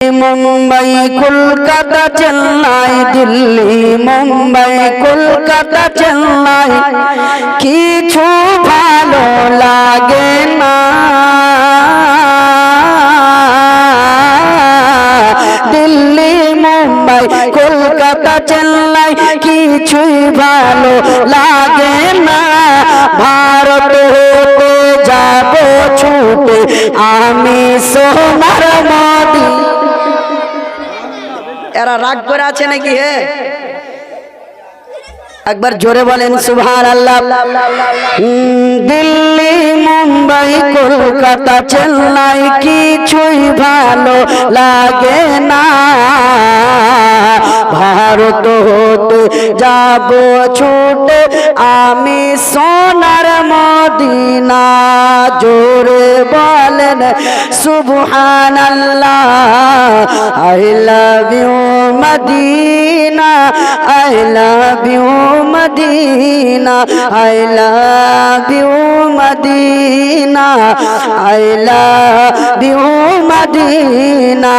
মুম্বাই, কলকাতা, চেন্নাই, দিল্লি, মুম্বাই, কলকাতা, চেন্নাই। কিছু ভালো লাগে না। দিল্লি, মুম্বাই, কলকাতা, চেন্নাই, কিছুই ভালো লাগে না। ভারত হতে যাব ছুটে, আমি সোনার এরা রাগ করে আছে নাকি, হে? একবার জোরে বলেন সুভান আল্লাহ দিল্লি, মুম্বাই, কলকাতা, চেন্নাই, কিছুই ভালো লাগে না। ভারত হতে যাব ছুটে, আমি সোনার মদিনা জোরে বলেন সুবহান I love you Medina I love you Medina I love you Medina I Medina.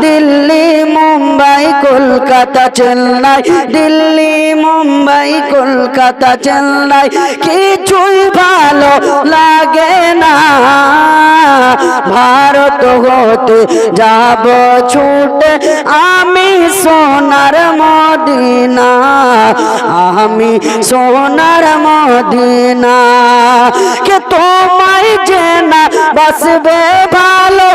Delhi, Mumbai, Kolkata, Chennai. Delhi, Mumbai, Kolkata, Chennai. কিছুই ভালো লাগে না। ভারত হতে যাব ছুটে আমি সোনার মদিনা, আমি সোনার মদিনা। কে তোমায় যে না বসবে ভালো,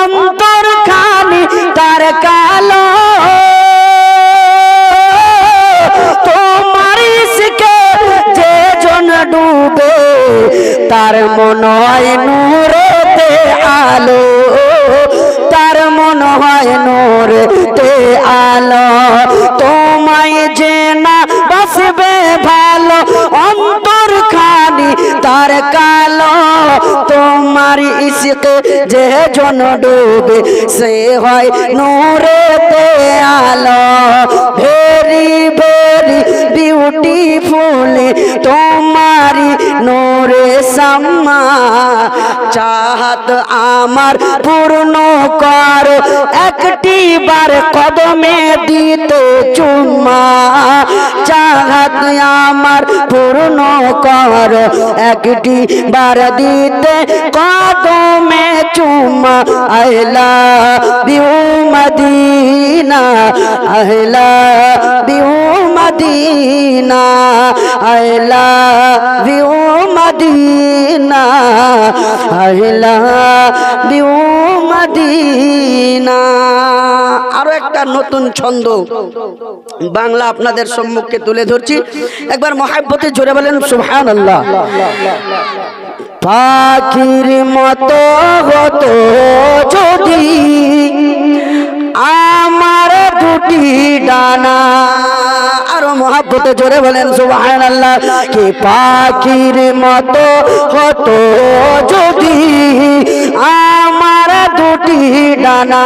অন্তর খানি তার কালো। তোমার ইসকে যে জন ডুবে, তার মন হয় নূরেতে আলো। তার মন হয় নূরেতে আলো। ইসকে যে জন ডুবে সে হয় নূরেতে আলো। ভেরি ভেরি বিউটিফুল তোমারি সাম্মা চাহাত আমার পূর্ণ কর। একটি বার কদমে দিতে চুম্মা, চাহাত আমার পূর্ণ কর। একটি বার দিতে কদমে চুম্মা আইলা বিউ মদিনা আইলা বিউ মদিনা আইলা বিউ মদিনা আইলা বিউ মদিনা। আরও একটা নতুন ছন্দ বাংলা আপনাদের সম্মুখে তুলে ধরছি। একবার মহাব্বতে জোরে বলেন আল্লাহ পাখির মতো হতো যদি আমার মহাব্বতে জোরে বলেন সুবহান আল্লাহ কি পাখির মতো হতো যদি আমার দুটি ডানা?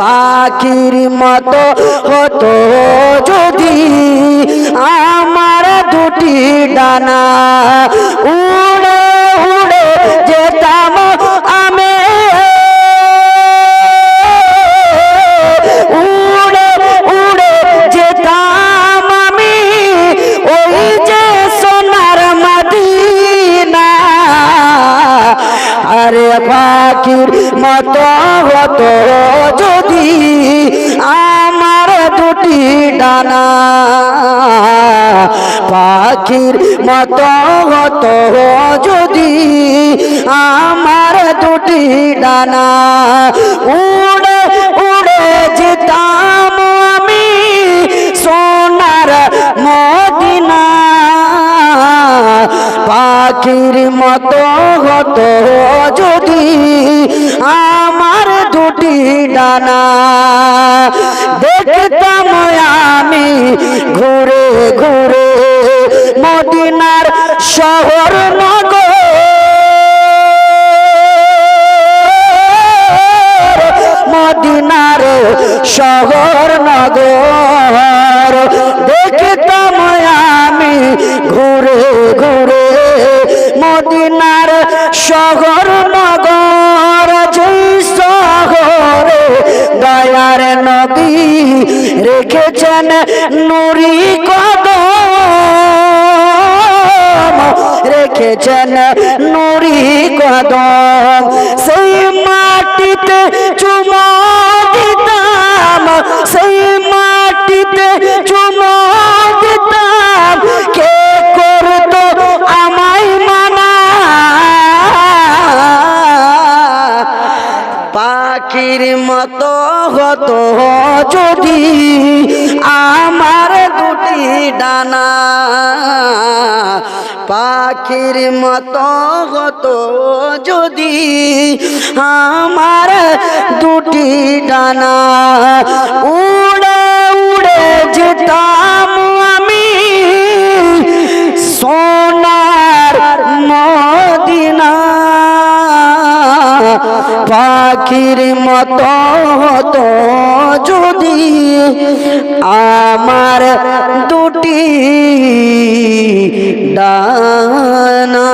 পাখির মতো হতো যদি আমার দুটি ডানা? পাখির মতো হতো যদি আমার দুটি ডানা। পাখির মতো হতো যদি আমার দুটি ডানা। উড়ে উড়ে যেতাম আমি সোনার মদিনা পাখির মতো হতো যদি আমার দুটি ডানা। দেখতাম আমি ঘুরে ঘুরে মদিনার শহর নগর। মদিনার শহর নগর। নদী রেখেছেন নুরি কদম। রেখেছেন নুরি কদম। যদি আমার দুটি ডানা পাখির মতো গত যদি আমার দুটি ডানা পাখির মতো হতো যদি আমার দুটি ডানা।